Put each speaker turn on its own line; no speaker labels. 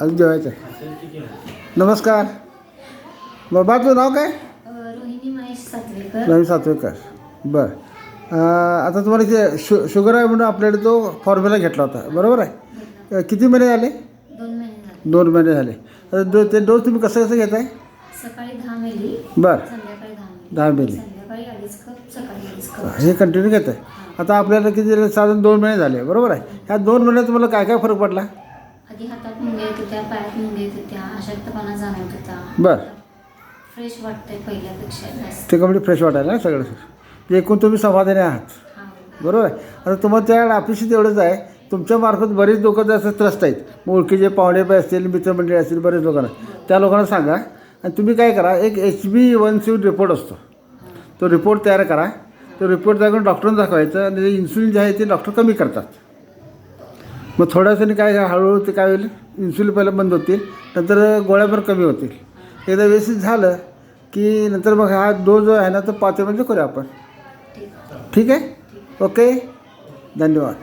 अजून जेवायचं आहे. नमस्कार. बाबा तुझं नाव काय?
रोहिणी महेश सातवेकर.
रवी सातवेकर. बरं. अं, आता तुम्हाला इथे शु शुगर आहे म्हणून आपल्याकडे तो फॉर्म्युला घेतला होता. बरोबर आहे? अं, किती महिने झाले?
दोन महिने झाले.
दोन महिने झाले. आता दो ते डोस तुम्ही कसं कसं घेताय?
सकाळी दहा मिली
बरं.
संध्याकाळी दहा मिली.
दहा मिली.
संध्याकाळी अडीच कप सकाळी अडीच कप.
हे कंटिन्यू घेत आहे आता आपल्याला किती झाले? साधारण दोन महिने झाले. बरोबर आहे? ह्या दोन महिन्यात तुम्हाला काय काय फरक पडला?
आधी हातात मुंग्या येत होत्या पायात मुंग्या येत होत्या अशक्तपणा जाणवत होता.
बरं.
फ्रेश वाटतंय पहिल्यापेक्षा जास्त.
ते कंप्लीट फ्रेश वाटायला ना सगळं? ते एकूण तुम्ही समाधानी आहात.
हा.
बरोबर आहे. आता तुम्हाला त्या अपेक्षित एवढंच आहे तुमच्यामार्फत बरेच लोक जसं त्रस्त आहेत. मग ओळखीचे पाहुणे पण असतील मित्रमंडळी असतील बरेच लोकांना. त्या लोकांना सांगा. आणि तुम्ही काय करा एक H B one C report असतो. तो रिपोर्ट तयार करा. तो रिपोर्ट तयार करून डॉक्टरांना दाखवायचं. आणि इन्सुलिन जे आहे ते डॉक्टर कमी करतात. मग थोड्यासाने काय हळूहळू ते काय होईल इन्सुलिन पहिलं बंद होतील नंतर गोळ्या पण कमी होतील. एकदा व्यवस्थित झालं की नंतर मग हा डोस जो आहे ना तो पाच करूया आपण. ठीक आहे? ओके? धन्यवाद.